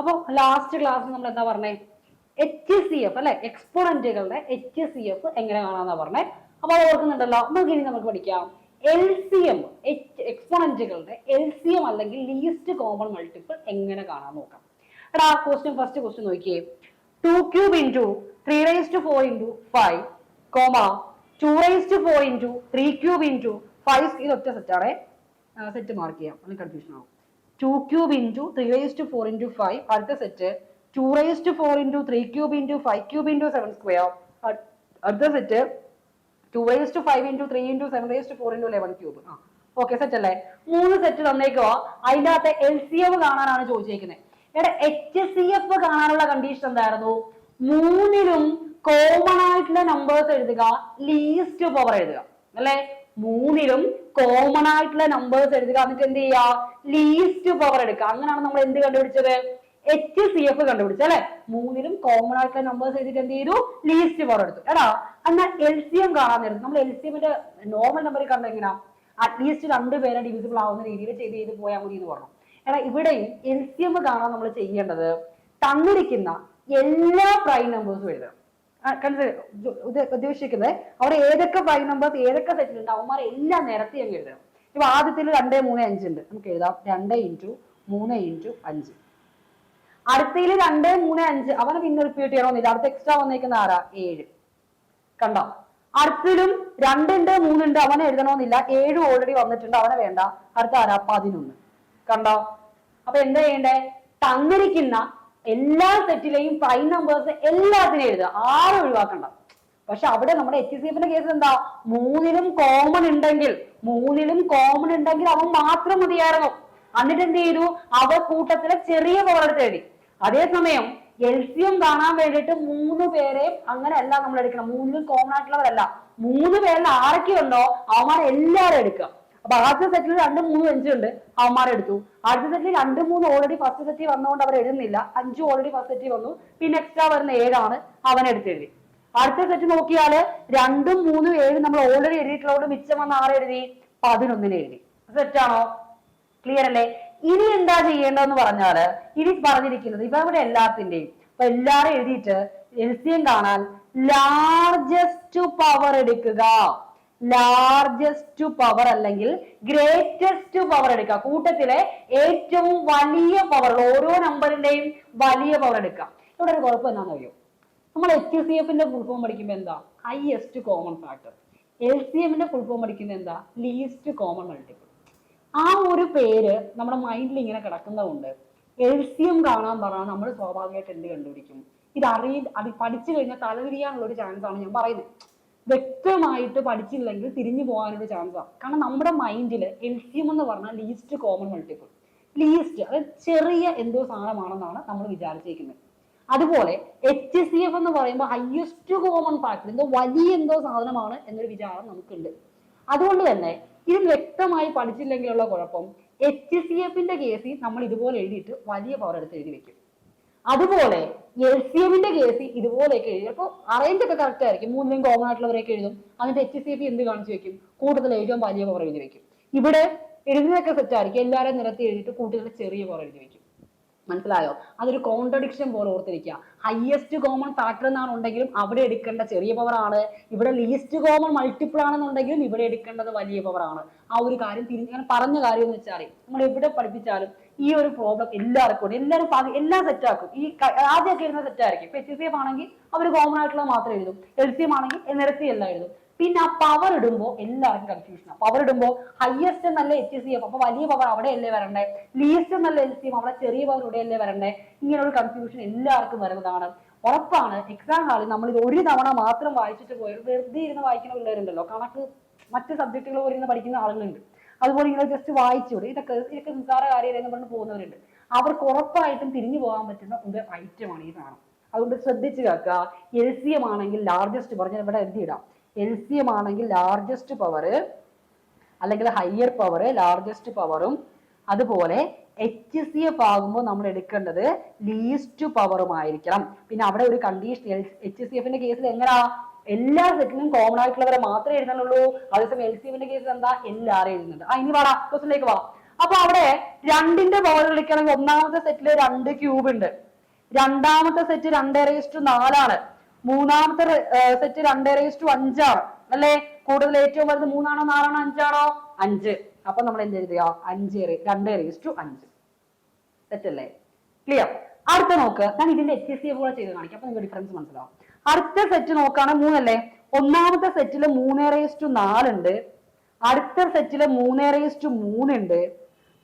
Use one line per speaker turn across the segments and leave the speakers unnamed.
അപ്പൊ last class നമ്മൾ എന്താ പറഞ്ഞേ? എച്ച് സി എഫ് അല്ലെ? എക്സ്പോണന്റുകളുടെ എച്ച് സി എഫ് എങ്ങനെ കാണാന്നാ പറഞ്ഞേ? അപ്പൊ അത് ഓർക്കുന്നുണ്ടല്ലോ. നമുക്ക് ഇനി നമുക്ക് പഠിക്കാം. എൽ സി എം എച്ച് എക്സ്പോണന്റുകളുടെ എൽ സി എം അല്ലെങ്കിൽ ലീസ്റ്റ് കോമൺ മൾട്ടിപ്പിൾ എങ്ങനെ കാണാൻ നോക്കാം. എടാ ക്വസ്റ്റ്യൻ ഫസ്റ്റ് ക്വസ്റ്റ്യൻ നോക്കിയേ. Two cube into three raise to four into five comma two raise to four into three cube into five ഇത് ഒറ്റ സെറ്റാണേ സെറ്റ് മാർക്ക് ചെയ്യാം. അല്ലെങ്കിൽ കൺഫ്യൂഷൻ ആവും. Two cube into three raise to four into five അടുത്ത set two raise to four into three cube into five cube into seven square അടുത്ത set two raise to five into three into seven raise to four into eleven cube ആ. Okay set അല്ലേ? മൂന്ന് set തന്നേക്കുക അതിന്റെ അകത്ത് L C F കാണാനാണ് ചോദിച്ചേക്കുന്നത് എടാ H C F കാണാനുള്ള കണ്ടീഷൻ എന്തായിരുന്നു? മൂന്നിലും കോമൺ ആയിട്ടുള്ള നമ്പേഴ്സ് എഴുതുക ലീസ്റ്റ് പവർ എഴുതുക. അല്ലെ? മൂന്നിലും കോമൺ ആയിട്ടുള്ള നമ്പേഴ്സ് എഴുതുക. എന്നിട്ട് എന്ത് ചെയ്യുക? ലീസ്റ്റ് പവർ എടുക്കുക. അങ്ങനെയാണ് നമ്മൾ എന്ത് കണ്ടുപിടിച്ചത്? എച്ച് സി എഫ് കണ്ടുപിടിച്ചത് അല്ലെ? മൂന്നിലും കോമൺ ആയിട്ടുള്ള നമ്പേഴ്സ് എഴുതിയിട്ട് എന്ത് ചെയ്തു? ലീസ്റ്റ് പവർ എടുത്തു. എടാ എന്നാൽ എൽ സി എം കാണാൻ നേരത്ത് നമ്മൾ എൽ സി എമ്മിന്റെ നോർമൽ നമ്പർ കണ്ട എങ്ങനെയാ? അറ്റ്ലീസ്റ്റ് രണ്ട് പേരെ ഡിവിസിബിൾ ആവുന്ന രീതിയിൽ ചെയ്ത് ചെയ്ത് പോയാൽ മതി എന്ന് പറഞ്ഞു. എടാ ഇവിടെയും എൽ സി എം കാണാൻ നമ്മൾ ചെയ്യേണ്ടത് തന്നിരിക്കുന്ന എല്ലാ പ്രൈം നമ്പേഴ്സും എഴുതണം ഉദ്ദേശിക്കുന്നത് അവിടെ ഏതൊക്കെ പ്രൈം നമ്പേഴ്സ് ഏതൊക്കെ സെറ്റിൽ ഉണ്ട് അവന്മാരെ എല്ലാം നിരത്തി അങ്ങ് എഴുതണം. ഇപ്പൊ ആദ്യത്തിൽ രണ്ട് മൂന്ന് അഞ്ച് ഉണ്ട്. നമുക്ക് എഴുതാം. രണ്ട് ഇന്റു മൂന്ന് ഇന്റു അഞ്ച്. അടുത്തയിൽ രണ്ട് മൂന്ന് അഞ്ച്. അവനെ പിന്നെ റിപ്പീറ്റ് ചെയ്യണമെന്നില്ല അടുത്ത എക്സ്ട്രാ വന്നേക്കുന്ന ആരാ? ഏഴ്. കണ്ടോ? അടുത്തിലും രണ്ടുണ്ട് മൂന്നുണ്ട് അവനെ എഴുതണമെന്നില്ല. ഏഴ് ഓൾറെഡി വന്നിട്ടുണ്ട്. അവനെ വേണ്ട. അടുത്ത ആരാ? പതിനൊന്ന്. കണ്ടോ? അപ്പൊ എന്താ ചെയ്യണ്ടേ? തന്നിരിക്കുന്ന എല്ലാ സെറ്റിലെയും പ്രൈം നമ്പേഴ്സ് എല്ലാത്തിനും എഴുതുക. ആരും ഒഴിവാക്കണ്ട. പക്ഷെ അവിടെ നമ്മുടെ എച്ച് സി എഫിന്റെ കേസ് എന്താ? മൂന്നിലും കോമൺ ഉണ്ടെങ്കിൽ മൂന്നിലും കോമൺ ഉണ്ടെങ്കിൽ അവൻ മാത്രം മതിയായിരുന്നു. എന്നിട്ട് എന്ത് ചെയ്തു? അവ കൂട്ടത്തിലെ ചെറിയ പവർ എടുത്ത് എഴുതി. അതേസമയം എൽ സി എം കാണാൻ വേണ്ടിയിട്ട് മൂന്ന് പേരെ അങ്ങനെയല്ല നമ്മൾ എടുക്കണം മൂന്നിലും കോമൺ ആയിട്ടുള്ളവരല്ല. മൂന്ന് പേരിൽ ആരൊക്കെ ഉണ്ടോ? അവന്മാരെ എല്ലാവരും എടുക്കുക. അപ്പൊ ആദ്യ സെറ്റിൽ രണ്ടും മൂന്ന് അഞ്ചുണ്ട് അവന്മാരെ എടുത്തു. ആദ്യ സെറ്റിൽ രണ്ടും മൂന്ന് ഓൾറെഡി ഫസ്റ്റ് സെറ്റിൽ വന്നുകൊണ്ട് അവർ എഴുതുന്നില്ല. അഞ്ചു ഓൾറെഡി ഫസ്റ്റ് സെറ്റിൽ വന്നു. പിന്നെ എക്സ്ട്രാ വരുന്ന ഏഴാണ് അവൻ എടുത്തെഴുതി അടുത്ത സെറ്റ് നോക്കിയാൽ രണ്ടും മൂന്നും ഏഴും നമ്മൾ ഓൾറെഡി എഴുതിയിട്ടുള്ളതുകൊണ്ട് മിച്ചം വന്ന ആറ് എഴുതി? പതിനൊന്നിന് എഴുതി. സെറ്റാണോ ക്ലിയർ അല്ലേ? ഇനി എന്താ ചെയ്യേണ്ടതെന്ന് പറഞ്ഞാൽ ഇനി പറഞ്ഞിരിക്കുന്നത് ഇപ്പൊ ഇവിടെ എല്ലാത്തിന്റെയും. അപ്പൊ എല്ലാരും എഴുതിയിട്ട് എൽ സി എം കാണാൻ ലാർജസ്റ്റ് പവർ എടുക്കുക. ലാർജസ്റ്റ് പവർ അല്ലെങ്കിൽ ഗ്രേറ്റസ്റ്റ് പവർ എടുക്കുക. കൂട്ടത്തിലെ ഏറ്റവും വലിയ പവർ ഓരോ നമ്പറിന്റെയും വലിയ പവർ എടുക്കുക. ഇവിടെ ഒരു കുഴപ്പം എന്താണെന്ന് അറിയോ? നമ്മൾ എച്ച് സി എഫിന്റെ ഫുൾ ഫോം പഠിക്കുമ്പോൾ എന്താ? Highest common factor L C എമ്മിന്റെ ഫുൾ ഫോം പഠിക്കുന്നത് എന്താ? ലീസ്റ്റ് കോമൺ മൾട്ടിപ്പിൾ ആ ഒരു പേര് നമ്മുടെ മൈൻഡിൽ ഇങ്ങനെ കിടക്കുന്നതുകൊണ്ട് എൽ സി എം കാണാൻ പറഞ്ഞാൽ നമ്മൾ സ്വാഭാവികമായിട്ട് എന്ത് കണ്ടുപിടിക്കും? ഇത് അറിയ അത് പഠിച്ചു കഴിഞ്ഞാൽ തലതിരിയാനുള്ള ഒരു ചാൻസ് ആണ് ഞാൻ പറയുന്നത്. വ്യക്തമായിട്ട് പഠിച്ചില്ലെങ്കിൽ തിരിഞ്ഞു പോകാനുള്ള ചാൻസാണ് കാരണം നമ്മുടെ മൈൻഡിൽ എൽ സി എം എന്ന് പറഞ്ഞാൽ ലീസ്റ്റ് കോമൺ മൾട്ടിപ്പിൾ ലീസ്റ്റ് അതായത് ചെറിയ എന്തോ സാധനമാണെന്നാണ് നമ്മൾ വിചാരിച്ചിരിക്കുന്നത് അതുപോലെ എച്ച് സി എഫ് എന്ന് പറയുമ്പോൾ ഹയസ്റ്റ് കോമൺ ഫാക്ടർ എന്തോ വലിയ എന്തോ സാധനമാണ് എന്നൊരു വിചാരം നമുക്കുണ്ട്. അതുകൊണ്ട് തന്നെ ഇത് വ്യക്തമായി പഠിച്ചില്ലെങ്കിലുള്ള കുഴപ്പം എച്ച് സി എഫിന്റെ കേസിൽ നമ്മൾ ഇതുപോലെ എഴുതിയിട്ട് വലിയ പവർ എടുത്ത് എഴുതി വെക്കും. അതുപോലെ എൽ സി കേസിൽ ഇതുപോലെയൊക്കെ എഴുതി. അപ്പോൾ അറേഞ്ച് ഒക്കെ കറക്റ്റ് ആയിരിക്കും. മൂന്നും കോമൺ ആയിട്ടുള്ളവരൊക്കെ എഴുതും. എന്നിട്ട് എച്ച് സി പി എന്ത് കാണിച്ചു വെക്കും? കൂടുതൽ ഏറ്റവും വലിയ പവർ എഴുതി വെക്കും. ഇവിടെ എഴുതുന്നതൊക്കെ സെറ്റ് ആയിരിക്കും. എല്ലാവരും നിരത്തി എഴുതിയിട്ട് കൂട്ടുകൾ ചെറിയ പവർ എഴുതി വെക്കും. മനസ്സിലായോ? അതൊരു കോൺട്രഡിക്ഷൻ പോലെ ഓർത്തിരിക്കുക. ഹയസ്റ്റ് കോമൺ ഫാക്ടർ എന്നാണ് ഉണ്ടെങ്കിലും അവിടെ എടുക്കേണ്ട ചെറിയ പവർ ആണ്. ഇവിടെ ലീസ്റ്റ് കോമൺ മൾട്ടിപ്പിൾ ആണെന്നുണ്ടെങ്കിലും ഇവിടെ എടുക്കേണ്ടത് വലിയ പവർ ആണ്. ആ ഒരു കാര്യം തിരിഞ്ഞ് ഞാൻ പറഞ്ഞ കാര്യം എന്ന് വെച്ചാൽ നമ്മൾ എവിടെ പഠിപ്പിച്ചാലും ഈ ഒരു പ്രോബ്ലം എല്ലാവർക്കും ഉണ്ട്. എല്ലാവരും എല്ലാം സെറ്റാക്കും ഈ ആദ്യമൊക്കെ ഇരുന്ന സെറ്റായിരിക്കും ഇപ്പൊ എച്ച് സി എഫ് ആണെങ്കിൽ അവർ കോമൺ ആയിട്ടുള്ള മാത്രം എഴുതും. എൽ സി എം ആണെങ്കിൽ നിരത്തി എല്ലാം എഴുതും. പിന്നെ ആ പവർ ഇടുമ്പോൾ എല്ലാവർക്കും കൺഫ്യൂഷൻ കൺഫ്യൂഷനാണ് പവർ ഇടുമ്പോൾ ഹയസ്റ്റ് എന്നല്ല എച്ച് സി എഫ് അപ്പൊ വലിയ പവർ അവിടെ അല്ലേ വരണ്ടേ? ലീസ്റ്റ് എന്നല്ല എൽ സി എം അവിടെ ചെറിയ പവർ ഇവിടെ അല്ലേ വരണ്ടേ? ഇങ്ങനെ ഒരു കൺഫ്യൂഷൻ എല്ലാവർക്കും വരുന്നതാണ്. ഉറപ്പാണ് എക്സാം ഹാളിൽ നമ്മൾ ഇത് ഒരു തവണ മാത്രം വായിച്ചിട്ട് പോയത് വെറുതെ ഇരുന്ന് വായിക്കുന്ന പിള്ളേരുണ്ടല്ലോ. കണക്ക് മറ്റ് സബ്ജക്റ്റുകൾ പോലെ ഇരുന്ന് പഠിക്കുന്ന ആളുകളുണ്ട്. അതുപോലെ ഇങ്ങനെ ജസ്റ്റ് വായിച്ചുകൂടെ ഇതൊക്കെ ഇതൊക്കെ നിസ്സാര കാര്യം എന്ന് പറഞ്ഞ് പോകുന്നവരുണ്ട്. അവർക്ക് ഉറപ്പായിട്ടും തിരിഞ്ഞു പോകാൻ പറ്റുന്ന ഒരു ഐറ്റമാണ് ഈ സാധനം. അതുകൊണ്ട് ശ്രദ്ധിച്ചു കേൾക്കുക. എൽ സി എം ആണെങ്കിൽ ലാർജസ്റ്റ് പറഞ്ഞ ഇവിടെ എഴുതിയിടാം എൽ സി എം ആണെങ്കിൽ ലാർജസ്റ്റ് പവർ അല്ലെങ്കിൽ ഹയർ പവർ ലാർജസ്റ്റ് പവറും അതുപോലെ എച്ച് സി എഫ് ആകുമ്പോൾ നമ്മൾ എടുക്കേണ്ടത് ലീസ്റ്റ് പവറുമായിരിക്കണം പിന്നെ അവിടെ ഒരു കണ്ടീഷൻ എച്ച് സി എഫിന്റെ കേസിൽ എങ്ങനെയാ എല്ലാ സെറ്റിലും കോമൺ ആയിട്ടുള്ളവരെ മാത്രമേ എഴുതാനുള്ളൂ. അതേസമയം എൽ സി കേസിൽ എന്താ? എല്ലാവരും എഴുതുന്നുണ്ട്. ആ ഇനി വാടാ ക്വസ്റ്റിലേക്ക് വാ. അപ്പൊ അവിടെ രണ്ടിന്റെ പവർ വിളിക്കണമെങ്കിൽ ഒന്നാമത്തെ സെറ്റിൽ രണ്ട് ക്യൂബ് ഉണ്ട്. രണ്ടാമത്തെ സെറ്റ് രണ്ട് റേസ് ടു നാലാണ്. മൂന്നാമത്തെ സെറ്റ് രണ്ട് റേസ് ടു അഞ്ചാണ്. അല്ലേ? കൂടുതൽ ഏറ്റവും വലുത് മൂന്നാണോ നാലാണോ അഞ്ചാണോ? അഞ്ച്. അപ്പൊ നമ്മൾ എന്ത് എഴുതുക? അഞ്ച് രണ്ടേ രണ്ട് റേസ് ടു അഞ്ച്. അല്ലേ? ക്ലിയർ അടുത്ത നോക്ക്. ഞാൻ ഇതിന്റെ എച്ച് എസ് സി കൂടെ ചെയ്ത് കാണിക്കാം. അപ്പൊ നിങ്ങൾക്ക് ഡിഫറൻസ് മനസ്സിലാവും. അടുത്ത സെറ്റ് നോക്കുകയാണെങ്കിൽ മൂന്നല്ലേ? ഒന്നാമത്തെ സെറ്റിൽ മൂന്ന് റേസ് ടു നാലുണ്ട്. അടുത്ത സെറ്റിൽ മൂന്ന് റേസ് ടു മൂന്നുണ്ട്.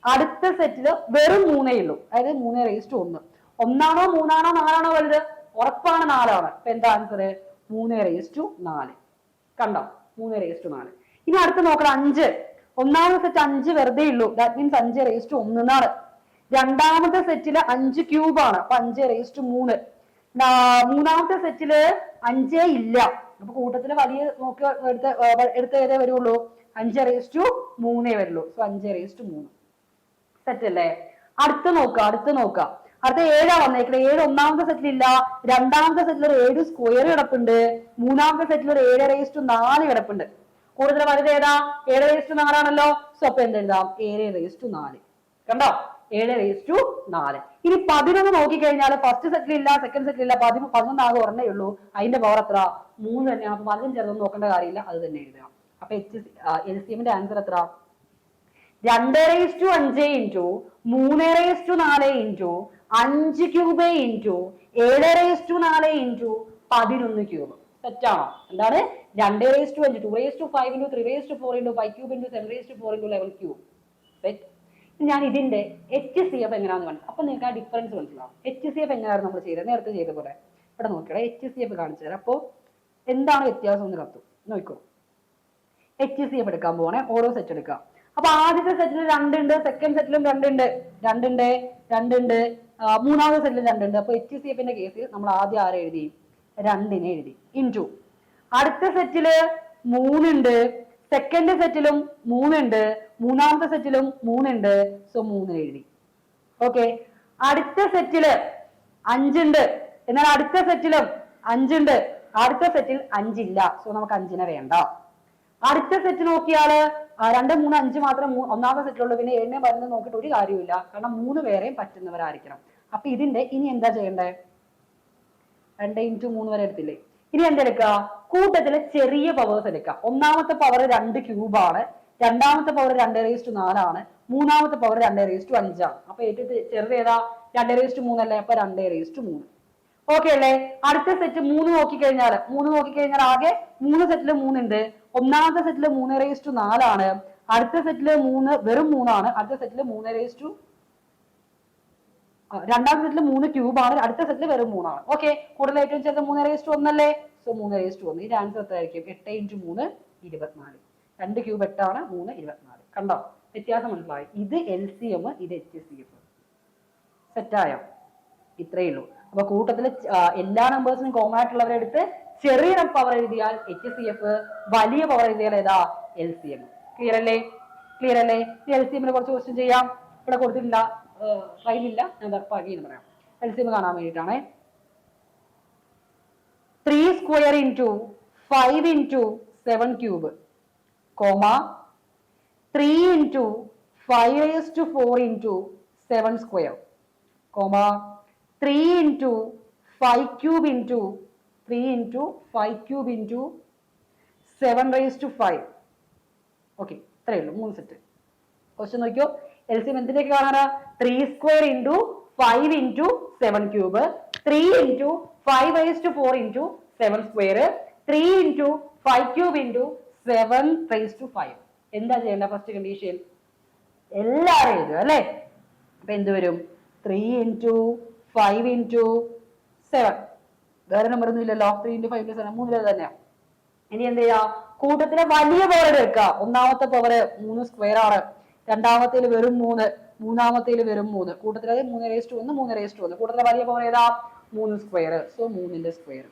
അടുത്ത സെറ്റിൽ വെറും മൂന്നേ ഉള്ളൂ. അതായത് മൂന്ന് റേസ് ടു ഒന്ന്. ഒന്നാണോ മൂന്നാണോ നാലാണോ വലുത്? ഉറപ്പാണ് നാലാണ്? അപ്പൊ എന്താ ആൻസർ മൂന്ന് റേസ് ടു നാല്. കണ്ടോ? മൂന്ന് റേസ് ടു നാല്. ഇനി അടുത്ത് നോക്കണം അഞ്ച്. ഒന്നാമത്തെ സെറ്റ് അഞ്ച് വെറുതെ ഉള്ളൂ. ദാറ്റ് മീൻസ് അഞ്ച് റേസ് ടു നാല് രണ്ടാമത്തെ സെറ്റിൽ അഞ്ച് ക്യൂബാണ് അപ്പൊ അഞ്ച് റേസ് ടു മൂന്ന്. മൂന്നാമത്തെ സെറ്റിൽ അഞ്ചേ ഇല്ല. അപ്പൊ കൂട്ടത്തിൽ വലിയ നോക്കി എടുത്ത എടുത്ത ഏതേ വരുള്ളൂ? അഞ്ച് റേസ് ടു മൂന്നേ വരുള്ളൂ. സോ അഞ്ച് റേസ് ടു മൂന്ന്. സെറ്റ് അല്ലേ? അടുത്ത് നോക്കുക അടുത്ത് നോക്കുക അടുത്ത ഏഴാ വന്നേക്കുന്നത് ഏഴ് ഒന്നാമത്തെ സെറ്റിൽ ഇല്ല രണ്ടാമത്തെ സെറ്റിൽ ഒരു ഏഴ് സ്ക്വയർ കിടപ്പുണ്ട്. മൂന്നാമത്തെ സെറ്റിൽ ഒരു ഏഴ് റേസ് ടു നാല് കിടപ്പുണ്ട്. കൂടുതൽ വലുത് ഏതാ? ഏഴ് റേസ് ടു നാലാണല്ലോ. സോ അപ്പൊ എന്തെഴുതാം? ഏഴ് റേസ് ടു നാല്. കണ്ടോ? ഏഴ് റേസ് ടു നാല്. ഇനി പതിനൊന്ന് നോക്കിക്കഴിഞ്ഞാൽ ഫസ്റ്റ് സെറ്റിൽ ഇല്ല സെക്കൻഡ് സെറ്റിൽ ഇല്ല പതി പതിനൊന്നാകെ ഒരെണ്ണേ ഉള്ളൂ. അതിന്റെ പവർ എത്ര മൂന്ന് തന്നെയാണ് അപ്പൊ പതിനും ചെറുതൊന്നും നോക്കേണ്ട കാര്യമില്ല. അത് തന്നെ എഴുതുക. അപ്പൊ എച്ച് എൽ സി എമ്മിന്റെ ആൻസർ എത്ര രണ്ട് റേസ് ടു അഞ്ച് ഇന്റു മൂന്ന് റേസ് ടു നാല് ഇന്റു അഞ്ച് ക്യൂബ് ഇന്റു ഏഴ് റേസ് ടു നാല് ഇന്റു പതിനൊന്ന് ക്യൂബ് തെറ്റാണോ എന്താണ്? രണ്ട് റേസ് ടു അഞ്ച് two raise to five into three raise to four into five cube into seven raise to four into eleven cube set ഞാൻ ഇതിന്റെ എച്ച് സി എഫ് എങ്ങനെയാണെന്ന് കാണിച്ചു അപ്പൊ നിങ്ങൾക്ക് ആ ഡിഫറൻസ് മനസ്സിലാവും. എച്ച് സി എഫ് എങ്ങനെയാണ് നമ്മൾ ചെയ്തത്? നേരത്തെ ചെയ്ത പോലെ. ഇവിടെ നോക്കിയാൽ എച്ച് സി എഫ് കാണിച്ചു തരാം. അപ്പോൾ എന്താണ് വ്യത്യാസം എന്ന് കത്തു നോക്കൂ എച്ച് സി എഫ് എടുക്കാൻ പോവാണേ ഓരോ സെറ്റ് എടുക്കാം. അപ്പൊ ആദ്യത്തെ സെറ്റിൽ രണ്ടുണ്ട് സെക്കൻഡ് സെറ്റിലും രണ്ടുണ്ട്. രണ്ടുണ്ട് രണ്ടുണ്ട്. മൂന്നാമത്തെ സെറ്റിലും രണ്ടുണ്ട്. അപ്പൊ എച്ച് സി എഫിന്റെ കേസിൽ നമ്മൾ ആദ്യം ആരെ എഴുതി രണ്ടിനെ എഴുതി. ഇന്റു അടുത്ത സെറ്റിൽ മൂന്നുണ്ട്. സെക്കൻഡ് സെറ്റിലും മൂന്നുണ്ട്. മൂന്നാമത്തെ സെറ്റിലും മൂന്നുണ്ട്. സോ മൂന്ന് എഴുതി. ഓക്കെ അടുത്ത സെറ്റിൽ അഞ്ചുണ്ട്. എന്നാൽ അടുത്ത സെറ്റിലും അഞ്ചുണ്ട്. അടുത്ത സെറ്റിൽ അഞ്ചില്ല. സോ നമുക്ക് അഞ്ചിനെ വേണ്ട. അടുത്ത സെറ്റ് നോക്കിയാൽ രണ്ട് മൂന്ന് അഞ്ച് മാത്രം ഒന്നാമത്തെ സെറ്റിലുള്ളൂ പിന്നെ ഏഴിനെ പറഞ്ഞ് നോക്കിയിട്ട് ഒരു കാര്യമില്ല കാരണം മൂന്ന് പേരെയും പറ്റുന്നവരായിരിക്കണം. അപ്പൊ ഇതിന്റെ ഇനി എന്താ ചെയ്യണ്ടേ? രണ്ട് ഇന്റു മൂന്ന് വരെ എടുത്തില്ലേ? ഇനി എന്തെടുക്കുക കൂട്ടത്തിൽ ചെറിയ പവേഴ്സ് എടുക്കുക ഒന്നാമത്തെ പവർ രണ്ട് ക്യൂബാണ് രണ്ടാമത്തെ പവർ രണ്ട് റേസ് ടു നാലാണ്. മൂന്നാമത്തെ പവർ രണ്ട് റേസ് ടു അഞ്ചാണ്. അപ്പൊ ഏറ്റവും ചെറുത് ഏതാ? രണ്ട് റേസ് ടു മൂന്നല്ലേ അപ്പൊ രണ്ട് റേസ് ടു മൂന്ന്. ഓക്കെ അല്ലേ? അടുത്ത സെറ്റ് മൂന്ന് നോക്കിക്കഴിഞ്ഞാൽ മൂന്ന് നോക്കിക്കഴിഞ്ഞാൽ ആകെ മൂന്ന് സെറ്റിൽ മൂന്നുണ്ട്. ഒന്നാമത്തെ സെറ്റിൽ മൂന്ന് റേസ് ടു നാലാണ്. അടുത്ത സെറ്റിൽ മൂന്ന് വെറും മൂന്നാണ്. അടുത്ത സെറ്റിൽ മൂന്ന് റേസ് ടു ആ, രണ്ടാം സെറ്റിൽ മൂന്ന് ക്യൂബ് ആണ്. അടുത്ത സെറ്റിൽ വെറും മൂന്നാണ്. ഓക്കെ കൂടുതൽ ഏറ്റവും ചെറുത് മൂന്ന് റേസ്റ്റ് ഒന്നല്ലേ സോ മൂന്ന് റേസ്റ്റ് ഒന്ന് ഇതിന്റെ ആൻസർ എത്രയായിരിക്കും എട്ട് ഇന്റു മൂന്ന് ഇരുപത്തിനാല്. രണ്ട് ക്യൂബ് എട്ടാണ് മൂന്ന് ഇരുപത്തിനാല്. കണ്ടോ? വ്യത്യാസം മനസ്സിലായി. ഇത് എൽ സി എം ഇത് എച്ച് സി എഫ് സെറ്റായോ ഇത്രയേ ഉള്ളൂ. അപ്പൊ കൂട്ടത്തിൽ എല്ലാ നമ്പേഴ്സിനും കോമൺ ആയിട്ടുള്ളവരെ എടുത്ത് ചെറിയ പവർ എഴുതിയാൽ എച്ച് സി എഫ് വലിയ പവർ എഴുതിയാൽ ഏതാ? എൽ സി എം ക്ലിയർ അല്ലേ? ക്ലിയർ അല്ലേ? എൽ സി എമ്മിനെ കുറച്ച് ക്വസ്റ്റ്യൻ ചെയ്യാം. ഇവിടെ കൊടുത്തിട്ടില്ല. ഫൈലില്ല ഞാൻ തപ്പാക്കി എന്ന് പറയാം. എൽസിയം കാണാൻ വേണ്ടിയിട്ടാണേ. Three square into five into seven cube comma three into five raise to four into seven square comma three into five cube into three into five cube into seven raise to five okay ഇത്രയേ ഉള്ളൂ. മൂന്ന് set question നോക്കിയോ? L C M കാണാറ് three square into five into seven cube three into five raise to four into seven square three into five cube into seven raise to five എന്താ ചെയ്യേണ്ട first condition എല്ലാവരും എഴുതുക അല്ലേ? അപ്പൊ എന്ത് വരും? Three into five into seven വേറെ number ഒന്നും ഇല്ലല്ലോ. Three into five into seven മൂന്നിൽ തന്നെയാ. ഇനി എന്ത് ചെയ്യാ? കൂട്ടത്തിലെ വലിയ പവർ എടുക്കുക. ഒന്നാമത്തെ പവർ മൂന്ന് സ്ക്വയർ ആണ്. രണ്ടാമത്തേൽ വെറും മൂന്ന് മൂന്നാമത്തേൽ വെറും മൂന്ന്. കൂട്ടത്തിലെ മൂന്ന് റേസ്റ്റ് ഒന്ന് മൂന്ന് റേസ്റ്റ് ഒന്ന്. കൂട്ടത്തിലെ വലിയ പവർ ഏതാ? മൂന്ന് സ്ക്വയർ സോ മൂന്നിന്റെ സ്ക്വയർ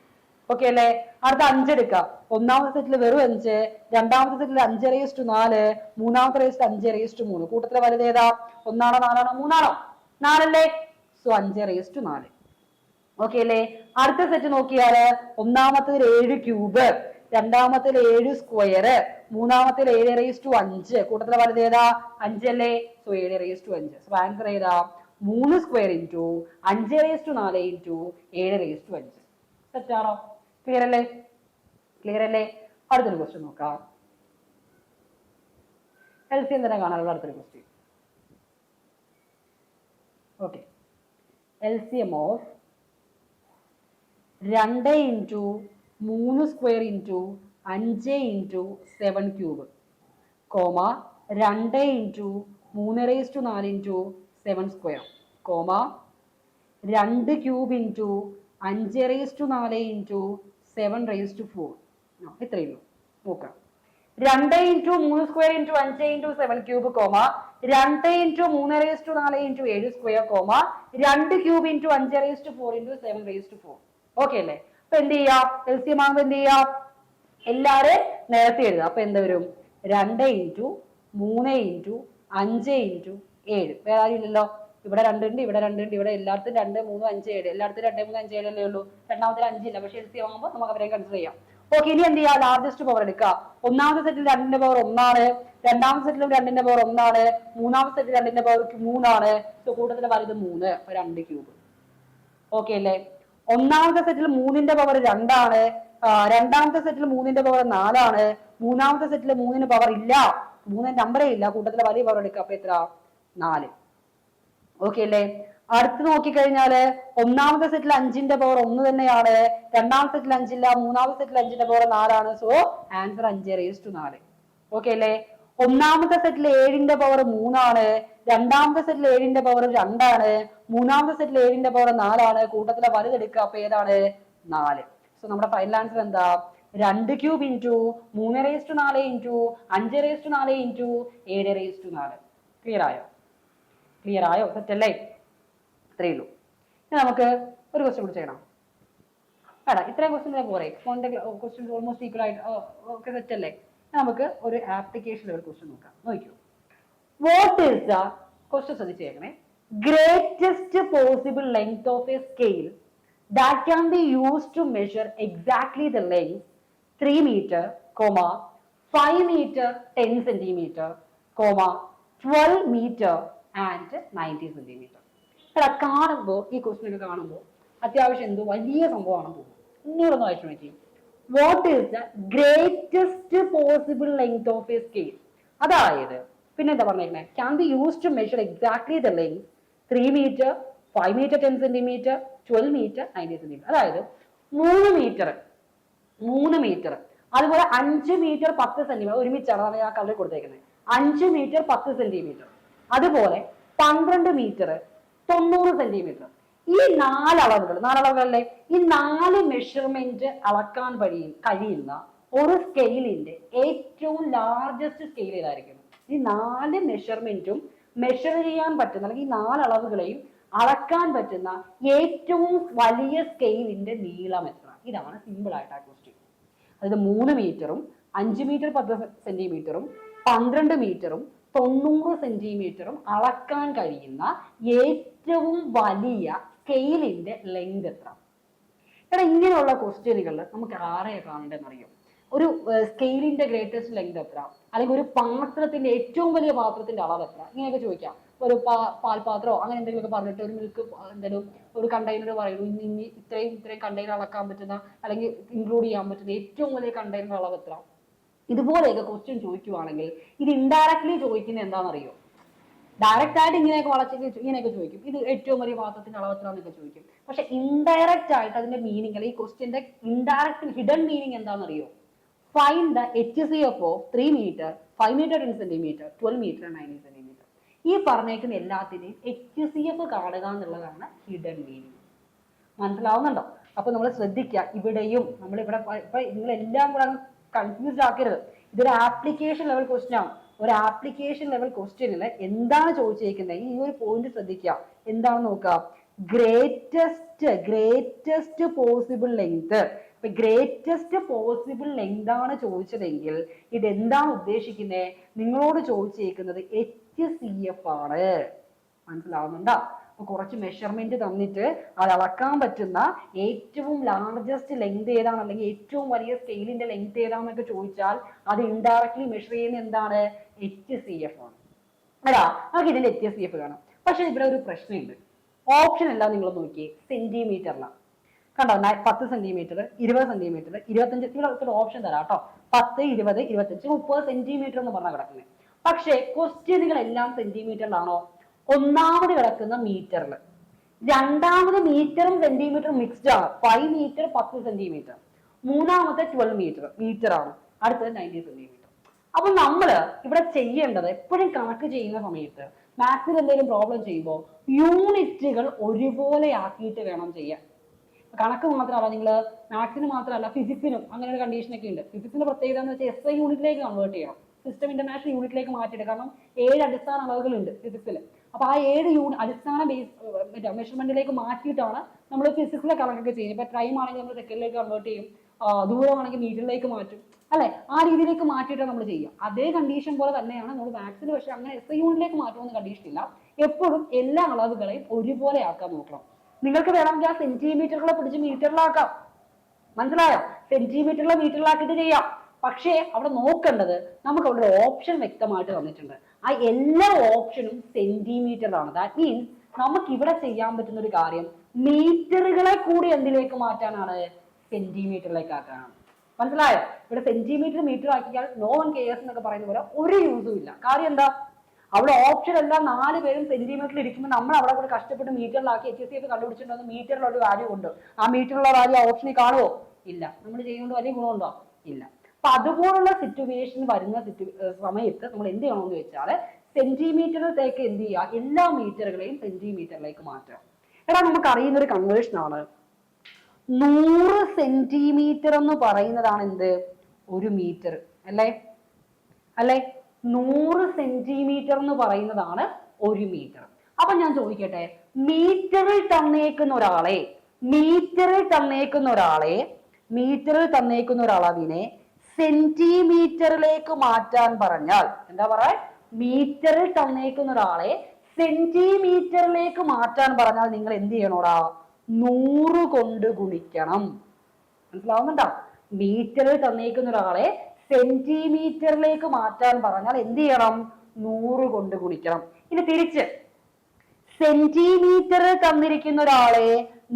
ഓക്കെ അല്ലേ? അടുത്ത അഞ്ച് എടുക്കാം. ഒന്നാമത്തെ സെറ്റിൽ വെറും അഞ്ച് രണ്ടാമത്തെ സെറ്റിൽ അഞ്ച് റേസ്റ്റ് നാല് മൂന്നാമത്തെ റേസ്റ്റ് അഞ്ച് റേസ്റ്റ് മൂന്ന്. കൂട്ടത്തിലെ വലുത് ഏതാ? ഒന്നാണോ നാലാണോ? മൂന്നാണോ? നാലല്ലേ? സോ അഞ്ച് റേസ്റ്റ് നാല്. ഓക്കെ അല്ലേ? അടുത്ത സെറ്റ് നോക്കിയാൽ ഒന്നാമത്തേതിൽ ഏഴ് ക്യൂബ് രണ്ടാമത്തിൽ ഏഴ് സ്ക്വയർ മൂന്നാമത്തിൽ ഏഴ് റേസ് ടു അഞ്ച്. കൂട്ടത്തിലെ വലുത് ഏതാ? അഞ്ചല്ലേ സോ ഏഴ് റേസ് ടു അഞ്ച്. സോ ആൻസർ ഏതാ? മൂന്ന് സ്ക്വയർ ഇന്റു അഞ്ച് റേസ് ടു നാല് ഇന്റു ഏഴ് റേസ് ടു അഞ്ച്. സെറ്റാണോ ക്ലിയർ അല്ലേ? ക്ലിയർ അല്ലേ? അടുത്തൊരു ക്വസ്റ്റ്യൻ നോക്കാം. എൽ സി തന്നെ കാണാനുള്ള അടുത്തൊരു question okay L C M of രണ്ട് ഇന്റു മൂന്ന് സ്ക്വയർ ഇന്റു അഞ്ച് ഇന്റു സെവൻ ക്യൂബ്. കോമ രണ്ട് ഇന്റു മൂന്ന് റേസ് ടു നാല് ഇന്റു സെവൻ സ്ക്വയർ. കോമ രണ്ട് ക്യൂബ് ഇന്റു അഞ്ച് റേസ് ടു നാല് into seven raise to four. ഇത്രയേ നോക്കാം. രണ്ട് ഇന്റു മൂന്ന് സ്ക്വയർ ഇന്റു അഞ്ച് ഇന്റു സെവൻ ക്യൂബ് കോമ രണ്ട് ഇന്റു മൂന്ന് റേസ് ടു നാല് ഇന്റു ഏഴ് സ്ക്വയർ കോമ രണ്ട് ക്യൂബ് ഇന്റു അഞ്ച് raise to four into seven raise to four. Okay അല്ലേ? അപ്പൊ എന്ത് ചെയ്യാം എൽ സി ആകുമ്പോ എന്ത് ചെയ്യാം എല്ലാരും നേരത്തെ എഴുതുക. അപ്പൊ എന്ത് വരും? രണ്ട് ഇന്റു മൂന്ന് ഇന്റു അഞ്ച് ഇന്റു ഏഴ്. വേറെ ആരും ഇല്ലല്ലോ. ഇവിടെ രണ്ടുണ്ട് ഇവിടെ രണ്ടുണ്ട് ഇവിടെ എല്ലായിടത്തും രണ്ട് മൂന്ന് അഞ്ച് ഏഴ്. എല്ലായിടത്തും രണ്ട് മൂന്ന് അഞ്ച് ഏഴ് അല്ലേ ഉള്ളൂ. രണ്ടാമത്തെ അഞ്ചില്ല പക്ഷെ എൽ സി ആകുമ്പോൾ നമുക്ക് അവരെ കൺസിഡർ ചെയ്യാം. ഓക്കെ ഇനി എന്ത് ചെയ്യാം ലാർജസ്റ്റ് പവർ എടുക്കുക. ഒന്നാമത്തെ സെറ്റിൽ രണ്ടിന്റെ പവർ ഒന്നാണ്. രണ്ടാമത്തെ സെറ്റിലും രണ്ടിന്റെ പവർ ഒന്നാണ്. മൂന്നാമത്തെ സെറ്റിൽ രണ്ടിന്റെ പവർ മൂന്നാണ്. സോ കൂട്ടത്തിലെ വലുത് മൂന്ന്. രണ്ട് ക്യൂബ് ഓക്കെ അല്ലേ? ഒന്നാമത്തെ സെറ്റിൽ മൂന്നിന്റെ പവർ രണ്ടാണ്. രണ്ടാമത്തെ സെറ്റിൽ മൂന്നിന്റെ പവർ നാലാണ്. മൂന്നാമത്തെ സെറ്റിൽ മൂന്നിന് പവർ ഇല്ല. മൂന്ന് നമ്പറേ ഇല്ല. കൂട്ടത്തിലെ വലിയ പവർ എടുക്കുക അപ്പൊ എത്ര നാല്. ഓക്കെ അല്ലേ? അടുത്ത് നോക്കിക്കഴിഞ്ഞാൽ ഒന്നാമത്തെ സെറ്റിൽ അഞ്ചിന്റെ പവർ ഒന്ന് തന്നെയാണ്. രണ്ടാമത്തെ സെറ്റിൽ അഞ്ചില്ല മൂന്നാമത്തെ സെറ്റിൽ അഞ്ചിന്റെ പവർ നാലാണ്. സോ ആൻസർ അഞ്ച് റേസ് ടു നാല്. ഓക്കെ അല്ലേ? ഒന്നാമത്തെ സെറ്റിൽ ഏഴിന്റെ പവർ മൂന്നാണ്. രണ്ടാമത്തെ സെറ്റിൽ ഏഴിന്റെ പവർ രണ്ടാണ്. മൂന്നാമത്തെ സെറ്റിൽ ഏഴിന്റെ പവർ നാലാണ്. കൂട്ടത്തിലെ വലുതെടുക്കുക അപ്പൊ ഏതാണ്? നാല്. സോ നമ്മുടെ ഫൈനൽ ആൻസർ എന്താ? രണ്ട് ക്യൂബ് ഇന്റു മൂന്ന് റേസ് ടു നാല് ഇന്റു അഞ്ച് റേസ് ടു നാല് ഇന്റു ഏഴ് റേസ് ടു നാല്. ക്ലിയർ ആയോ? ക്ലിയർ ആയോ? സെറ്റല്ലേ ഇത്രയേ ഉള്ളൂ. ഇനി നമുക്ക് ഒരു ക്വസ്റ്റ്യൻ കൂടി ചെയ്യണം. വേണ്ട ഇത്രയും ക്വസ്റ്റ്യൻ പോരെ. ഫോണിന്റെ ക്വസ്റ്റ്യൻ ഓൾമോസ്റ്റ് ഈക്വൽ ആയിട്ട് ഓക്കെ സെറ്റ് അല്ലേ? നമുക്ക് ഒരു ആപ്ലിക്കേഷൻ ലെവൽ ക്വസ്റ്റ്യൻ നോക്കാം. നോക്കൂ what is the question ശ്രദ്ധിച്ചേക്കണേ. Greatest possible length of a scale that can be use to measure exactly the length three metre comma five metre ten centimetre comma twelve metre and ninety centimetre എടാ കാണുമ്പോൾ ഈ question ഒക്കെ കാണുമ്പോൾ അത്യാവശ്യം എന്തോ വലിയ സംഭവമാണ് പോകുന്നത് ഒന്നുകൂടെ വായിച്ചു നോക്കി what is the greatest possible length of a scale അതായത് പിന്നെ എന്താ പറഞ്ഞിരിക്കുന്നത് can be use to measure exactly the length three metre five metre ten centimetre twelve metre ninety centimetre അതായത് മൂന്ന് മീറ്റർ മൂന്ന് മീറ്റർ അതുപോലെ അഞ്ച് മീറ്റർ പത്ത് സെന്റിമീറ്റർ ഒരുമിച്ചാണ് അതാണ് ഞാൻ കളറിൽ കൊടുത്തേക്കുന്നത്. അഞ്ച് മീറ്റർ പത്ത് സെന്റിമീറ്റർ അതുപോലെ പന്ത്രണ്ട് മീറ്റർ തൊണ്ണൂറ് സെന്റിമീറ്റർ ഈ നാല് അളവുകൾ നാല് അളവുകളല്ലേ? ഈ നാല് മെഷർമെന്റ് അളക്കാൻ കഴിയും കഴിയുന്ന ഒരു സ്കെയിലിന്റെ ഏറ്റവും ലാർജസ്റ്റ് സ്കെയിൽ ഏതായിരിക്കും? ഈ നാല് മെഷർമെന്റും മെഷർ ചെയ്യാൻ പറ്റുന്ന അല്ലെങ്കിൽ നാല് അളവുകളെയും അളക്കാൻ പറ്റുന്ന ഏറ്റവും വലിയ സ്കെയിലിന്റെ നീളം എത്ര ഇതാണ് സിമ്പിൾ ആയിട്ട് ആ അതായത് മൂന്ന് മീറ്ററും അഞ്ച് മീറ്റർ പത്ത് സെന്റിമീറ്ററും പന്ത്രണ്ട് മീറ്ററും തൊണ്ണൂറ് സെന്റിമീറ്ററും അളക്കാൻ കഴിയുന്ന ഏറ്റവും വലിയ സ്കെയിലിന്റെ ലെങ്ത് എത്ര എടാ ഇങ്ങനെയുള്ള ക്വസ്റ്റ്യനുകൾ നമുക്ക് ആരെയാ കാണേണ്ടതെന്ന് അറിയോ ഒരു സ്കെയിലിന്റെ ഗ്രേറ്റസ്റ്റ് ലെങ്ത് എത്ര അല്ലെങ്കിൽ ഒരു പാത്രത്തിന്റെ ഏറ്റവും വലിയ പാത്രത്തിന്റെ അളവ് എത്ര ഇങ്ങനെയൊക്കെ ചോദിക്കാം. ഒരു പാ- പാൽപാത്രമോ അങ്ങനെ എന്തെങ്കിലുമൊക്കെ പറഞ്ഞിട്ട് ഒരു മിൽക്ക് എന്തെങ്കിലും ഒരു കണ്ടെയ്നർ പറയുന്നു ഇനി ഇനി ഇത്രയും ഇത്രയും കണ്ടെയ്നർ അളക്കാൻ പറ്റുന്ന അല്ലെങ്കിൽ ഇൻക്ലൂഡ് ചെയ്യാൻ പറ്റുന്ന ഏറ്റവും വലിയ കണ്ടെയ്നർ അളവ് എത്ര ഇതുപോലെയൊക്കെ ക്വസ്റ്റ്യൻ ചോദിക്കുവാണെങ്കിൽ ഇത് ഇൻഡയറക്ട്ലി ചോദിക്കുന്നത് എന്താണെന്നറിയോ? ഡയറക്റ്റ് ആയിട്ട് ഇങ്ങനെയൊക്കെ വളച്ച് ഇങ്ങനെയൊക്കെ ചോദിക്കും. ഇത് ഏറ്റവും വലിയ പാത്രത്തിന്റെ അളവ് എത്ര എന്നൊക്കെ ചോദിക്കും. പക്ഷെ ഇൻഡയറക്റ്റ് ആയിട്ട് അതിന്റെ മീനിങ് അല്ലെങ്കിൽ ഈ ക്വസ്റ്റ്യന്റെ ഇൻഡയറക്റ്റ് ഹിഡൻ മീനിങ് എന്താണെന്നറിയോ? Find the H C F of three metre five metre ten centimetre twelve metre nine centimetre ഈ പറഞ്ഞേക്കുന്ന എല്ലാത്തിനെയും എച്ച് സി എഫ് കാണുക എന്നുള്ളതാണ് ഹിഡൻ മീനിങ് മനസ്സിലാവുന്നുണ്ടോ? അപ്പൊ നമ്മൾ ശ്രദ്ധിക്കുക ഇവിടെയും നമ്മൾ ഇവിടെ ഇപ്പൊ നിങ്ങൾ എല്ലാം കൂടെ കൺഫ്യൂസ്ഡ് ആക്കരുത്. ഇതൊരു ആപ്ലിക്കേഷൻ ലെവൽ ക്വസ്റ്റ്യൻ ആണ്. ഒരു ആപ്ലിക്കേഷൻ ലെവൽ ക്വസ്റ്റ്യനിൽ എന്താണ് ചോദിച്ചേക്കുന്നത് ഈ ഒരു പോയിന്റ് ശ്രദ്ധിക്കുക എന്താണ് നോക്കുക ഗ്രേറ്റസ്റ്റ് ഗ്രേറ്റസ്റ്റ് പോസിബിൾ ലെങ്ത് ഇപ്പൊ ഗ്രേറ്റസ്റ്റ് പോസിബിൾ ആണ് ചോദിച്ചതെങ്കിൽ ഇത് എന്താണ് ഉദ്ദേശിക്കുന്നത് നിങ്ങളോട് ചോദിച്ചേക്കുന്നത് എച്ച് സി എഫ് ആണ്. മനസ്സിലാവുന്നുണ്ടോ? അപ്പൊ കുറച്ച് മെഷർമെന്റ് തന്നിട്ട് അത് അളക്കാൻ പറ്റുന്ന ഏറ്റവും ലാർജസ്റ്റ് ലെങ്ത് ഏതാണ്? അല്ലെങ്കിൽ ഏറ്റവും വലിയ സ്കെയിലിന്റെ ലെങ്ത് ഏതാണെന്നൊക്കെ ചോദിച്ചാൽ അത് ഇൻഡയറക്ട്ലി മെഷർ ചെയ്യുന്ന എന്താണ്? എച്ച് സി എഫ് ആണ്. അതാ നമുക്ക് ഇതിന്റെ എച്ച് സി എഫ് കാണാം. പക്ഷെ ഇവിടെ ഒരു പ്രശ്നമുണ്ട്. ഓപ്ഷൻ എല്ലാം നിങ്ങൾ നോക്കിയേ സെന്റിമീറ്ററിലാണ് കണ്ടോ പത്ത് സെന്റിമീറ്റർ ഇരുപത് സെന്റിമീറ്റർ ഇരുപത്തഞ്ച് ഇവിടെ ഓപ്ഷൻ തരാം കേട്ടോ. പത്ത് ഇരുപത് ഇരുപത്തഞ്ച് മുപ്പത് സെന്റിമീറ്റർ എന്ന് പറഞ്ഞാൽ കിടക്കുന്നത് പക്ഷേ ക്വസ്റ്റ്യനുകളെല്ലാം സെന്റിമീറ്ററിലാണോ ഒന്നാമത് കിടക്കുന്ന മീറ്ററിൽ രണ്ടാമത് മീറ്ററും സെന്റിമീറ്ററും മിക്സ്ഡ് ആണ്. ഫൈവ് മീറ്റർ പത്ത് സെന്റിമീറ്റർ മൂന്നാമത്തെ ട്വൽവ് മീറ്റർ മീറ്റർ ആണ്. അടുത്തത് നയന്റി സെന്റിമീറ്റർ അപ്പൊ നമ്മൾ ഇവിടെ ചെയ്യേണ്ടത് എപ്പോഴും കണക്ക് ചെയ്യുന്ന സമയത്ത് മാത്സിൽ എന്തെങ്കിലും പ്രോബ്ലം ചെയ്യുമ്പോൾ യൂണിറ്റുകൾ ഒരുപോലെ ആക്കിയിട്ട് വേണം ചെയ്യാൻ. കണക്ക് മാത്രമല്ല നിങ്ങൾ മാത്സിന് മാത്രമല്ല ഫിസിക്സിനും അങ്ങനെ ഒരു കണ്ടീഷൻ ഒക്കെ ഉണ്ട്. ഫിസിക്സിന്റെ പ്രത്യേകത എന്ന് വെച്ചാൽ എസ് ഐ യൂണിറ്റിലേക്ക് കൺവേർട്ട് ചെയ്യണം. സിസ്റ്റം ഇന്റർനാഷണൽ യൂണിറ്റിലേക്ക് മാറ്റിയിട്ട് കാരണം ഏഴ് അടിസ്ഥാന അളവുകളുണ്ട് ഫിസിക്സിൽ അപ്പൊ ആ ഏഴ് യൂണിറ്റ് അടിസ്ഥാന ബേസ് മെഷർമെന്റിലേക്ക് മാറ്റിയിട്ടാണ് നമ്മൾ ഫിസിക്സിലെ കണക്കൊക്കെ ചെയ്യുന്നത്. ഇപ്പൊ ടൈം ആണെങ്കിൽ നമ്മൾ സെക്കൻഡിലേക്ക് കൺവേർട്ട് ചെയ്യും ദൂരമാണെങ്കിൽ മീറ്ററിലേക്ക് മാറ്റും. അല്ലെ? ആ രീതിയിലേക്ക് മാറ്റിയിട്ടാണ് നമ്മൾ ചെയ്യുക. അതേ കണ്ടീഷൻ പോലെ തന്നെയാണ് നമ്മൾ വാക്സിന് പക്ഷേ അങ്ങനെ എസ് ഐ യൂണിറ്റിലേക്ക് മാറ്റുമെന്ന് കണ്ടീഷൻ ഇല്ല. എപ്പോഴും എല്ലാ അളവുകളെയും ഒരുപോലെ ആക്കാൻ നോക്കണം. നിങ്ങൾക്ക് വേണമെങ്കിൽ ആ സെന്റിമീറ്ററുകളെ പിടിച്ച് മീറ്ററിലാക്കാം മനസ്സിലായോ? സെന്റിമീറ്ററിലെ മീറ്ററിലാക്കിയിട്ട് ചെയ്യാം. പക്ഷേ അവിടെ നോക്കേണ്ടത് നമുക്ക് അവിടെ ഓപ്ഷൻ വ്യക്തമായിട്ട് തന്നിട്ടുണ്ട്. ആ എല്ലാ ഓപ്ഷനും സെന്റിമീറ്ററിലാണ് ദാറ്റ് മീൻസ് നമുക്ക് ഇവിടെ ചെയ്യാൻ പറ്റുന്ന ഒരു കാര്യം മീറ്ററുകളെ കൂടി എന്തിലേക്ക് മാറ്റാനാണ്? സെന്റിമീറ്ററിലേക്ക് ആക്കാനാണ്. മനസ്സിലായോ? ഇവിടെ സെന്റിമീറ്റർ മീറ്റർ ആക്കിയാൽ നോ വൺ കെയർസ് എന്നൊക്കെ പറയുന്ന പോലെ ഒരു യൂസും ഇല്ല. കാര്യം എന്താ? അവിടെ ഓപ്ഷൻ എല്ലാം നാല് പേരും സെന്റിമീറ്ററിൽ ഇരിക്കുമ്പോൾ നമ്മൾ അവിടെ കൂടെ കഷ്ടപ്പെട്ട് മീറ്ററിലാക്കി എച്ച് എസ് സി കണ്ടുപിടിച്ചിട്ടുണ്ടെന്ന് മീറ്ററിൽ ഒരു വാല്യൂ ഉണ്ട്. ആ മീറ്ററിലുള്ള വാല്യൂ ഓപ്ഷനിൽ കാണുമോ ഇല്ല. നമ്മൾ ചെയ്യുമ്പോൾ വലിയ ഗുണമുണ്ടോ? ഇല്ല. അപ്പൊ അതുപോലുള്ള സിറ്റുവേഷൻ വരുന്ന സമയത്ത് നമ്മൾ എന്ത് ചെയ്യണമെന്ന് വെച്ചാൽ സെന്റിമീറ്ററിലേക്ക് എന്ത് ചെയ്യുക? എല്ലാ മീറ്ററുകളെയും സെന്റിമീറ്ററിലേക്ക് മാറ്റുക. എടാ നമുക്ക് അറിയുന്ന ഒരു കൺവേർഷൻ ആണ്. നൂറ് സെന്റിമീറ്റർ എന്ന് പറയുന്നതാണ് എന്ത്? ഒരു മീറ്റർ അല്ലേ? അല്ലെ? നൂറ് സെന്റിമീറ്റർ എന്ന് പറയുന്നതാണ് ഒരു മീറ്റർ അപ്പൊ ഞാൻ ചോദിക്കട്ടെ മീറ്ററിൽ തന്നേക്കുന്ന ഒരാളെ മീറ്ററിൽ തന്നേക്കുന്ന ഒരാളെ മീറ്ററിൽ തന്നേക്കുന്ന ഒരളവിനെ സെന്റിമീറ്ററിലേക്ക് മാറ്റാൻ പറഞ്ഞാൽ എന്താ പറയാ മീറ്ററിൽ തന്നേക്കുന്ന ഒരാളെ സെന്റിമീറ്ററിലേക്ക് മാറ്റാൻ പറഞ്ഞാൽ നിങ്ങൾ എന്ത് ചെയ്യണോടാ? നൂറ് കൊണ്ട് ഗുണിക്കണം. മനസ്സിലാവുന്നുണ്ടോ? മീറ്ററിൽ തന്നേക്കുന്ന ഒരാളെ സെന്റിമീറ്ററിലേക്ക് മാറ്റാൻ പറഞ്ഞാൽ എന്ത് ചെയ്യണം? നൂറ് കൊണ്ട് ഗുണിക്കണം. ഇനി തിരിച്ച്. സെന്റിമീറ്റർ തന്നിരിക്കുന്ന ഒരാളെ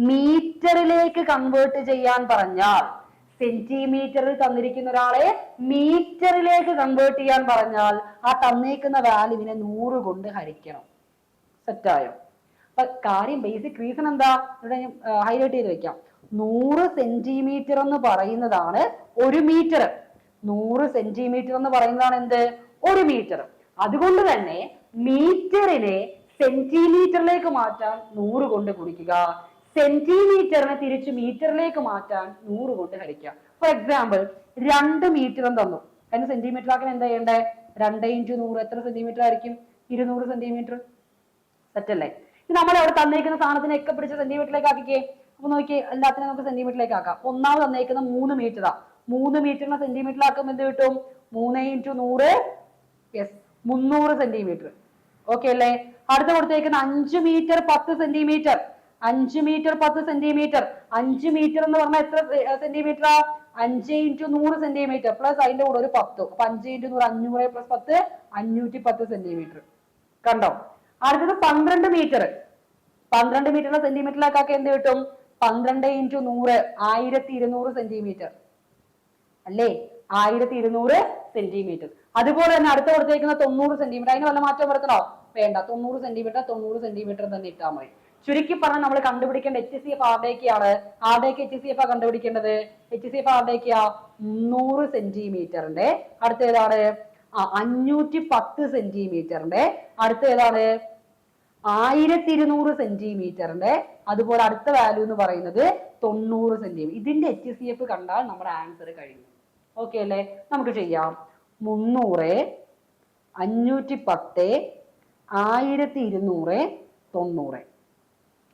മീറ്ററിലേക്ക് കൺവേർട്ട് ചെയ്യാൻ പറഞ്ഞാൽ സെന്റിമീറ്ററിൽ തന്നിരിക്കുന്ന ഒരാളെ മീറ്ററിലേക്ക് കൺവേർട്ട് ചെയ്യാൻ പറഞ്ഞാൽ ആ തന്നേക്കുന്ന വാല്യൂവിനെ നൂറ് കൊണ്ട് ഹരിക്കണം. സെറ്റായോ അപ്പൊ കാര്യം ബേസിക് റീസൺ എന്താ? ഇവിടെ ഞാൻ ഹൈലൈറ്റ് ചെയ്ത് വെക്കാം. നൂറ് സെന്റിമീറ്റർ എന്ന് പറയുന്നതാണ് ഒരു മീറ്റർ. നൂറ് സെന്റിമീറ്റർ എന്ന് പറയുന്നതാണ് എന്ത്? ഒരു മീറ്റർ അതുകൊണ്ട് തന്നെ മീറ്ററിനെ സെന്റിമീറ്ററിലേക്ക് മാറ്റാൻ നൂറ് കൊണ്ട് കുടിക്കുക സെന്റിമീറ്ററിനെ തിരിച്ച് മീറ്ററിലേക്ക് മാറ്റാൻ നൂറ് കൊണ്ട് ഹരിക്കുക. ഫോർ എക്സാമ്പിൾ രണ്ട് മീറ്റർ തന്നു. അതിന് സെന്റിമീറ്റർ ആക്കാൻ എന്താ ചെയ്യണ്ടേ? രണ്ട് ഇന്റു നൂറ്. എത്ര സെന്റിമീറ്റർ ആയിരിക്കും? ഇരുന്നൂറ് സെന്റിമീറ്റർ സെറ്റല്ലേ നമ്മൾ അവിടെ തന്നേക്കുന്ന സാധനത്തിനെ ഒക്കെ പിടിച്ച് സെന്റിമീറ്ററിലേക്ക് ആക്കിക്കേ. അപ്പൊ നോക്കി എല്ലാത്തിനും നമുക്ക് സെന്റിമീറ്ററിലേക്ക് ആക്കാം. ഒന്നാമത് തന്നേക്കുന്ന മൂന്ന് മീറ്ററാ മൂന്ന് മീറ്ററിനെ സെന്റിമീറ്ററിലാക്കുമ്പോൾ എന്ത് കിട്ടും? മൂന്ന് ഇന്റു നൂറ് യെസ് മുന്നൂറ് സെന്റിമീറ്റർ ഓക്കെ അല്ലേ? അടുത്ത കൊടുത്തേക്കുന്ന അഞ്ച് മീറ്റർ പത്ത് സെന്റിമീറ്റർ അഞ്ച് മീറ്റർ പത്ത് സെന്റിമീറ്റർ അഞ്ച് മീറ്റർ എന്ന് പറഞ്ഞാൽ എത്ര സെന്റിമീറ്ററാ അഞ്ച് ഇന്റു നൂറ് സെന്റിമീറ്റർ പ്ലസ് അതിന്റെ കൂടെ ഒരു പത്ത്. അപ്പൊ അഞ്ച് ഇന്റു നൂറ് അഞ്ഞൂറ് പ്ലസ് പത്ത് അഞ്ഞൂറ്റി പത്ത് സെന്റിമീറ്റർ കണ്ടോ? അടുത്തത് പന്ത്രണ്ട് മീറ്റർ പന്ത്രണ്ട് മീറ്ററിന്റെ സെന്റിമീറ്ററിലേക്കൊക്കെ എന്ത് കിട്ടും? പന്ത്രണ്ട് ഇന്റു നൂറ് ആയിരത്തി ഇരുന്നൂറ് സെന്റിമീറ്റർ അല്ലേ? ആയിരത്തി ഇരുന്നൂറ് സെന്റിമീറ്റർ അതുപോലെ തന്നെ അടുത്ത കൊടുത്തേക്കുന്ന തൊണ്ണൂറ് സെന്റിമീറ്റർ അതിന് വല്ല മാറ്റം വരുത്തണോ? വേണ്ട. തൊണ്ണൂറ് സെന്റിമീറ്റർ തൊണ്ണൂറ് സെന്റിമീറ്റർ തന്നെ ഇട്ടാൽ മതി. ചുരുക്കി പറഞ്ഞാൽ നമ്മൾ കണ്ടുപിടിക്കേണ്ട എച്ച് സി എഫ് ആരുടെയൊക്കെയാണ് ആരുടെയൊക്കെ എച്ച് സി എഫ് കണ്ടുപിടിക്കേണ്ടത്? എച്ച് സി എഫ് ആരുടെയൊക്കെയാ മുന്നൂറ് സെന്റിമീറ്ററിന്റെ അടുത്ത ഏതാണ്? ആ അഞ്ഞൂറ്റി പത്ത് സെന്റിമീറ്ററിന്റെ അടുത്ത ഏതാണ്? ആയിരത്തി ഇരുന്നൂറ് സെന്റിമീറ്ററിന്റെ അതുപോലെ അടുത്ത വാല്യൂ എന്ന് പറയുന്നത് തൊണ്ണൂറ് സെന്റിമീറ്റർ ഇതിന്റെ എച്ച് സി എഫ് കണ്ടാൽ നമ്മുടെ ആൻസർ കഴിഞ്ഞു. ഓക്കെ അല്ലേ? നമുക്ക് ചെയ്യാം. മുന്നൂറ് അഞ്ഞൂറ്റി പത്ത് ആയിരത്തി ഇരുന്നൂറ് തൊണ്ണൂറ്.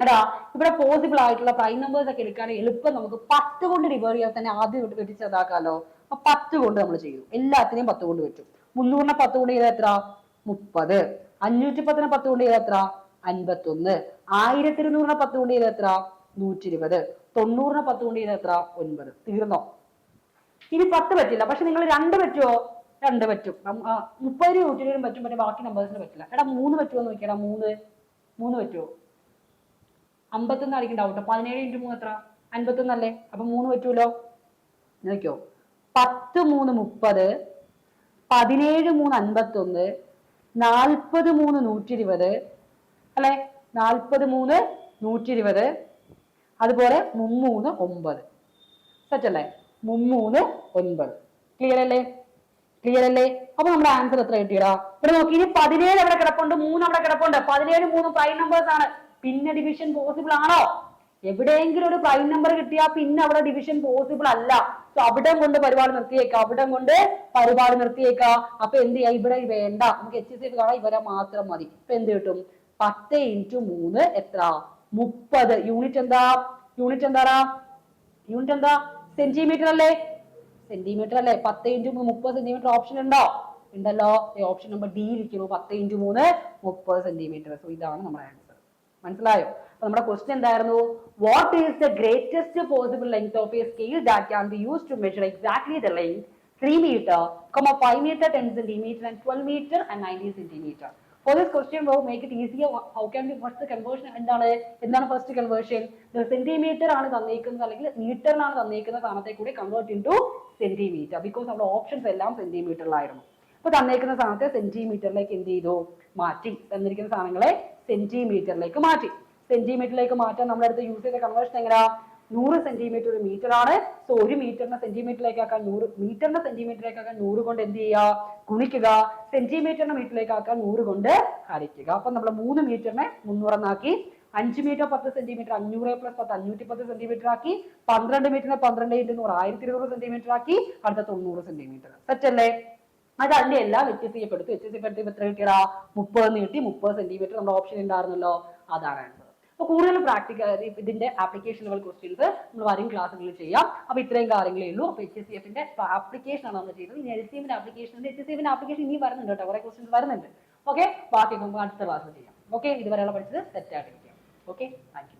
എടാ ഇവിടെ പോസിബിൾ ആയിട്ടുള്ള പ്രൈം നമ്പേഴ്സ് ഒക്കെ എടുക്കാൻ എളുപ്പം നമുക്ക് പത്ത് കൊണ്ട് ഡിവൈഡ് ചെയ്യാൻ തന്നെ ആദ്യം വെട്ടി- വെട്ടിച്ചതാക്കാലോ അപ്പൊ പത്ത് കൊണ്ട് നമ്മൾ ചെയ്യും. എല്ലാത്തിനെയും പത്ത് കൊണ്ട് വെച്ചു മുന്നൂറിനെ പത്ത് കൊണ്ട് ചെയ്താൽ എത്ര? മുപ്പത്. അഞ്ഞൂറ്റി പത്തിനെ പത്ത് കൊണ്ട് ചെയ്താൽ എത്ര? അൻപത്തൊന്ന്. ആയിരത്തി ഇരുന്നൂറിനെ പത്ത് കൊണ്ട് ചെയ്താൽ എത്ര? നൂറ്റി ഇരുപത് തൊണ്ണൂറിനെ പത്ത് കൊണ്ട് ചെയ്താൽ എത്ര? ഒൻപത്. തീർന്നോ? ഇനി പത്ത് പറ്റില്ല. പക്ഷെ നിങ്ങൾ രണ്ട് പറ്റുമോ രണ്ട് പറ്റും. മുപ്പതിന് നൂറ്റി ഇരുപതിനും പറ്റും. പക്ഷെ ബാക്കി നമ്പേഴ്സിന് പറ്റില്ല. എടാ മൂന്ന് പറ്റുമോ എന്ന് നോക്കിയടാ മൂന്ന്. മൂന്ന് പറ്റുമോ അമ്പത്തൊന്ന് ആയിരിക്കും ഡൗട്ട് പതിനേഴ് ഇന്റു മൂന്ന് എത്ര? അൻപത്തൊന്നല്ലേ അപ്പൊ മൂന്ന് പറ്റൂലോ നോക്കിയോ? പത്ത് മൂന്ന് മുപ്പത് പതിനേഴ് മൂന്ന് അൻപത്തൊന്ന് നാൽപ്പത് മൂന്ന് നൂറ്റി ഇരുപത് അല്ലെ? നാൽപ്പത് മൂന്ന് നൂറ്റി ഇരുപത് അതുപോലെ മുമ്മൂന്ന് ഒമ്പത്. സെറ്റ് അല്ലേ? മുമ്മൂന്ന് ഒൻപത്. ക്ലിയർ അല്ലേ? ക്ലിയർ അല്ലേ? അപ്പൊ നമ്മുടെ ആൻസർ എത്ര കിട്ടിയടാ? ഇവിടെ നോക്കി ഇനി പതിനേഴ് അവിടെ കിടപ്പുണ്ട് മൂന്ന് അവിടെ കിടപ്പുണ്ട്. പതിനേഴ് മൂന്ന് പ്രൈം നമ്പേഴ്സ് ആണ്. പിന്നെ ഡിവിഷൻ പോസിബിൾ ആണോ? എവിടെയെങ്കിലും ഒരു പ്രൈം നമ്പർ കിട്ടിയാൽ പിന്നെ അവിടെ ഡിവിഷൻ പോസിബിൾ അല്ല. സോ അവിടെ കൊണ്ട് പരിപാടി നിർത്തിയേക്കാം. അവിടെ കൊണ്ട് പരിപാടി നിർത്തിയേക്കാം. അപ്പൊ എന്ത് ചെയ്യാം? ഇവിടെ വേണ്ട. നമുക്ക് എച്ച് സി കാണാൻ ഇവരെ മാത്രം മതി. ഇപ്പൊ എന്ത് കിട്ടും? പത്ത് ഇന്റു മൂന്ന് എത്ര? മുപ്പത്. യൂണിറ്റ് എന്താ? യൂണിറ്റ് എന്താടാ? യൂണിറ്റ് എന്താ? സെന്റിമീറ്റർ അല്ലേ? സെന്റിമീറ്റർ അല്ലേ? പത്ത് ഇന്റു മുപ്പത് സെന്റിമീറ്റർ ഓപ്ഷൻ ഉണ്ടോ? ഉണ്ടല്ലോ. ഓപ്ഷൻ നമ്പർ ഡി ഇരിക്കുന്നു. പത്ത് ഇന്റു മൂന്ന് മുപ്പത് സെന്റിമീറ്റർ സോ ഇതാണ് നമ്മുടെ ആൻസർ മനസ്സിലായോ? അപ്പൊ നമ്മുടെ ക്വസ്റ്റ്യൻ എന്തായിരുന്നു? What is the greatest possible length of a scale that can be use to measure exactly the length three metre comma five metre ten centimetre and twelve metre and nineteen centimetre for this question we make it easier how can be first conversion എന്താണ്? എന്താണ് first conversion centimetre ആണ് തന്നിരിക്കുന്നത് അല്ലെങ്കിൽ മീറ്ററിനാണ് തന്നിരിക്കുന്ന സ്ഥാനത്തെ കൂടി convert into centimetre because നമ്മുടെ options എല്ലാം സെന്റിമീറ്ററിലായിരുന്നു അപ്പൊ തന്നേക്കുന്ന സ്ഥാനത്തെ സെന്റിമീറ്ററിലേക്ക് എന്ത് ചെയ്തു? മാറ്റി. തന്നിരിക്കുന്ന സാധനങ്ങളെ സെന്റിമീറ്ററിലേക്ക് മാറ്റി. സെന്റിമീറ്ററിലേക്ക് മാറ്റാൻ നമ്മുടെ അടുത്ത് യൂസ് ചെയ്ത കൺവേർഷൻ എങ്ങനെയാ? നൂറ് സെന്റിമീറ്റർ ഒരു മീറ്റർ ആണ്. സോ ഒരു മീറ്ററിനെ സെന്റിമീറ്ററിലേക്ക് ആക്കാൻ നൂറ് മീറ്ററിനെ സെന്റിമീറ്ററിലേക്ക് ആക്കാൻ നൂറ് കൊണ്ട് എന്ത് ചെയ്യുക? ഗുണിക്കുക. മീറ്ററിലേക്ക് ആക്കാൻ നൂറ് കൊണ്ട് ഹരിക്കുക. അപ്പൊ നമ്മൾ മൂന്ന് മീറ്ററിനെ മുന്നൂറെന്നാക്കി അഞ്ച് മീറ്റർ പത്ത് സെന്റിമീറ്റർ അഞ്ഞൂറ് പ്ലസ് പത്ത് അഞ്ഞൂറ്റി പത്ത് സെന്റിമീറ്റർ ആക്കി. പന്ത്രണ്ട് മീറ്ററിനെ പന്ത്രണ്ട് ഇന്റു നൂറ് ആയിരത്തി ഇരുന്നൂറ് സെന്റിമീറ്റർ ആക്കി. അടുത്ത തൊണ്ണൂറ് സെന്റിമീറ്റർ സെറ്റ് അത് അതിന്റെ എല്ലാം വ്യത്യസ്തപ്പെടുത്തി വ്യത്യസ്തപ്പെടുത്തി എത്ര കിട്ടിയടാ? മുപ്പത് നീട്ടി മുപ്പത് സെന്റിമീറ്റർ നമ്മുടെ ഓപ്ഷൻ ഉണ്ടായിരുന്നല്ലോ അതാണ് ആൻസർ അപ്പൊ കൂടുതൽ പ്രാക്ടിക്കൽ ഇതിന്റെ ആപ്ലിക്കേഷനുകൾ ക്വസ്റ്റ്യൻസ് നമ്മൾ വരും ക്ലാസ്സുകളിൽ ചെയ്യാം. അപ്പൊ ഇത്രയും കാര്യങ്ങളേ ഉള്ളൂ. അപ്പൊ എച്ച് എസ് സി എഫിന്റെ ആപ്ലിക്കേഷൻ ആണ് നമ്മൾ ചെയ്തത്. ഇനി എൽ സി എമ്മിന്റെ ആപ്ലിക്കേഷൻ എച്ച് എസ് സി എഫിന്റെ ആപ്ലിക്കേഷൻ ഇനി വരുന്നുണ്ട് കേട്ടോ. കുറെ ക്വസ്റ്റ്യൻസ് വരുന്നുണ്ട്. ഓക്കെ ബാക്കി നമുക്ക് അടുത്ത ക്ലാസ് ചെയ്യാം. ഓക്കെ ഇതുവരെയുള്ള പഠിച്ചത് സെറ്റ് ആയിട്ടിരിക്കാം ഓക്കെ താങ്ക്